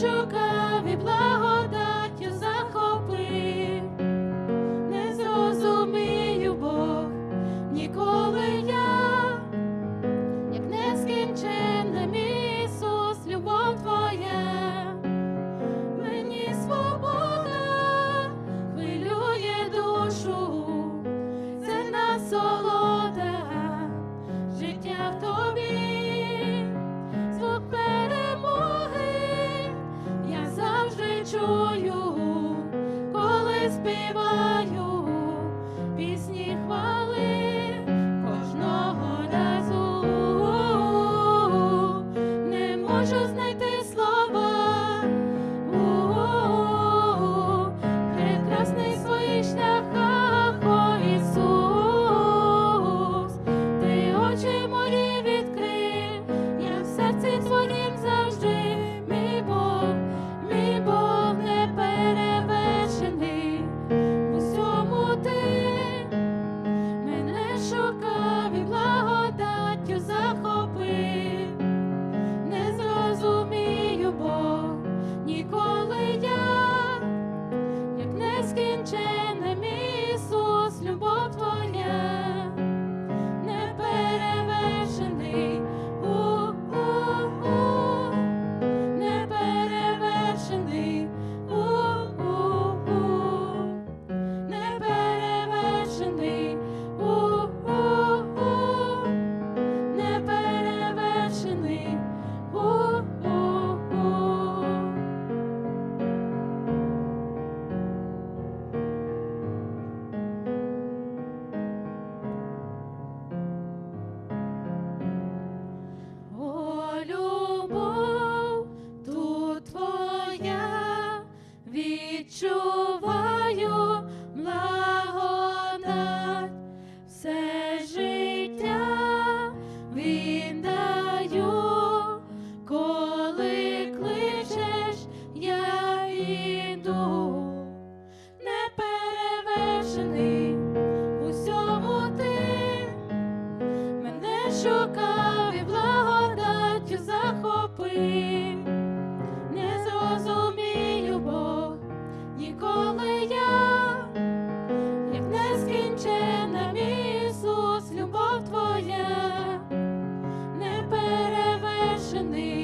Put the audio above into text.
шукав і благо. чую, коли співаю. відчуваю благодать, все життя віддаю, коли кличеш, я йду, неперевершений в усьому ти. Мене шукав і благодаттю захопив. ocean, the